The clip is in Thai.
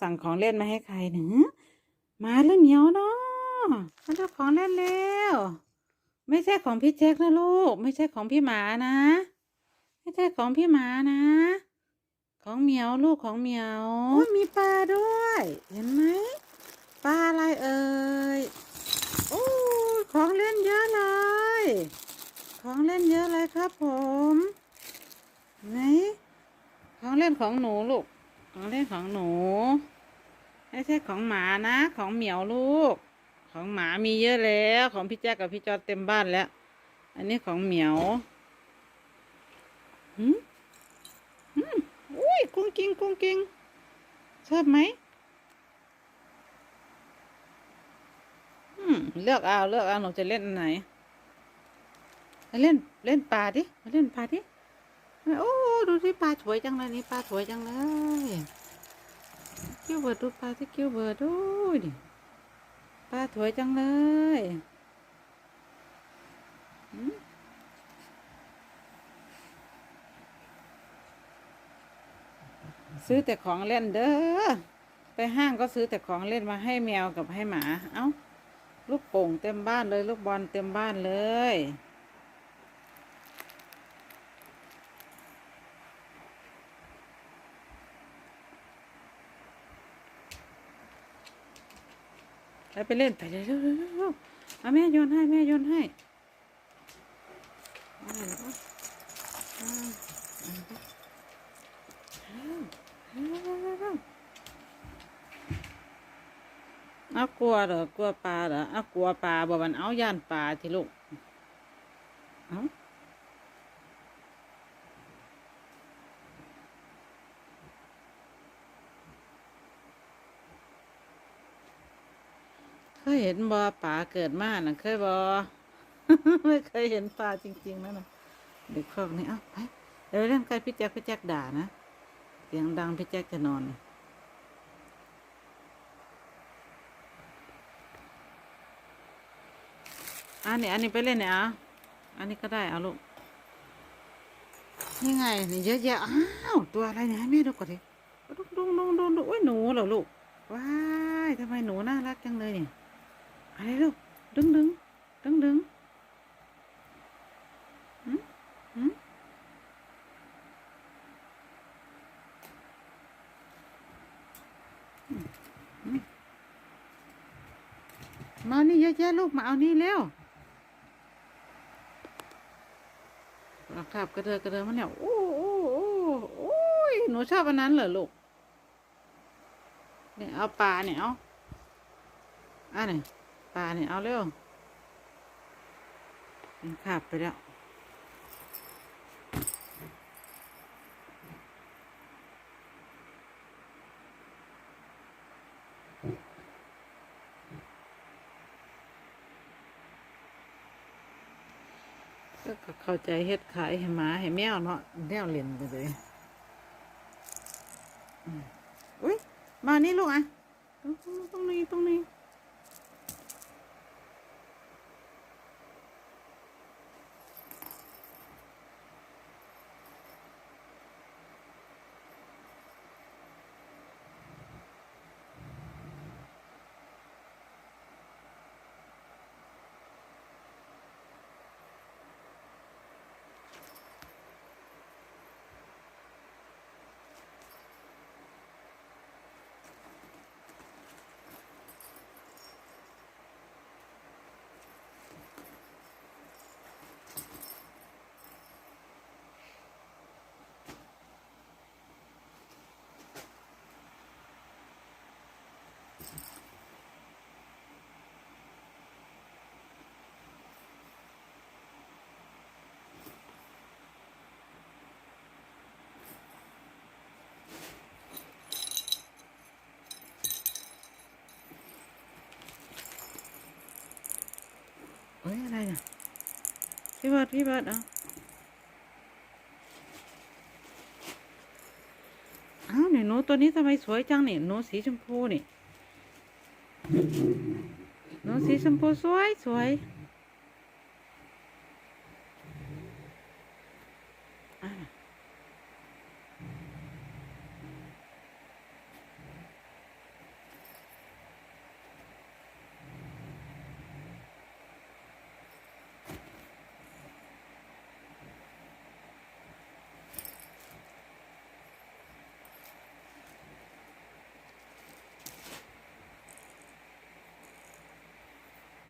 สั่งของเล่นมาให้ใครหนึ่งมาแล้วเหมียวเนาะมาเจ้าของเล่นแล้วไม่ใช่ของพี่แจ็คนะลูก ไม่ใช่ของพี่หมานะ ไม่ใช่ของพี่หมานะ ของเหมียวลูกของเหมียวอ้ยมีปลาด้วย เห็นไหมปลาอะไรเอ่ยโอ้ยของเล่นเยอะเลย ของเล่นเยอะเลยครับผมไหนของเล่นของหนูลูก ของเล่นของหนู ไม่ใช่ของหมานะ ของเหมียวลูก ของหมามีเยอะแล้ว ของพี่แจ๊กกับพี่จอดเต็มบ้านแล้ว อันนี้ของเหมียวหืมหืมอุ้ยกุ้งกิ้งกุ้งกิ้งชอบไหมอืมเลือกเอาเลือกเอาหนูจะเล่นอันไหนเล่นเล่นปลาดิมาเล่นปลาดิ โอ้ดูที่ปลาสวยจังเลยนี่ปลาสวยจังเลยคิวเบิร์ดดูปลาที่คิวเบิร์ดดูดิปลาสวยจังเลยซื้อแต่ของเล่นเด้อ ไปห้างก็ซื้อแต่ของเล่นมาให้แมวกับให้หมา เอ้า ลูกโป่งเต็มบ้านเลย ลูกบอลเต็มบ้านเลย ไปไปเล่นไปเร็วเร็วเอาแม่โยนให้แม่โยนให้เอาเร็วเอากลัวเหรอกลัวปลาเหรอเอากลัวปลาบ่มันเอาย่านปลาที่ลูกเอา เคยเห็นบ่ปลาเกิดมาน่ะเคยบ่ไม่เคยเห็นปลาจริง ๆนั่นน่ะเด็กพวกนี้เอ้าไปเดี๋ยวเล่นกันพี่แจ๊คพี่แจ๊คด่านะเสียงดังพี่แจ๊คจะนอนอันนี้อันนี้ไปเล่นเนี่ยอะอันนี้ก็ได้เอาลูกนี่ไงนี่เยอะแยะอ้าวตัวอะไรเนี่ยให้แม่ดูก่อนดิดุงดุงดุงดุงดุงโอ้ยหนูเหรอลูกว้ายทำไมหนูน่ารักจังเลยเนี่ย อะไรลูกดึงดึงดึงดึงหืมหืมมหืมมานี่เยอะแยะลูกมาเอานี่เร็วหลับขับกระเดอกระเดอมันเนี่ยโอ้โอ้โอ้โอ้ยหนูชอบอันนั้นเหรอลูกเนี่ยเอาปลาเนี่ยเอาอันนี้ ปลาเนี่ยเอาเร็วมันขับไปแล้วก็เข้าใจเฮ็ดขายให้หมาให้แมวเนาะแนวเล่นไปเลยอุ้ยมานี่ลูกอะตรงนี้ตรงนี้ พี่บิร์ดพี่บิร์ดเอาอ้าวเนี่ยหนูตัวนี้ทำไมสวยจังเนี่ยหนูสีชมพูนี่หนูสีชมพูสวยสวย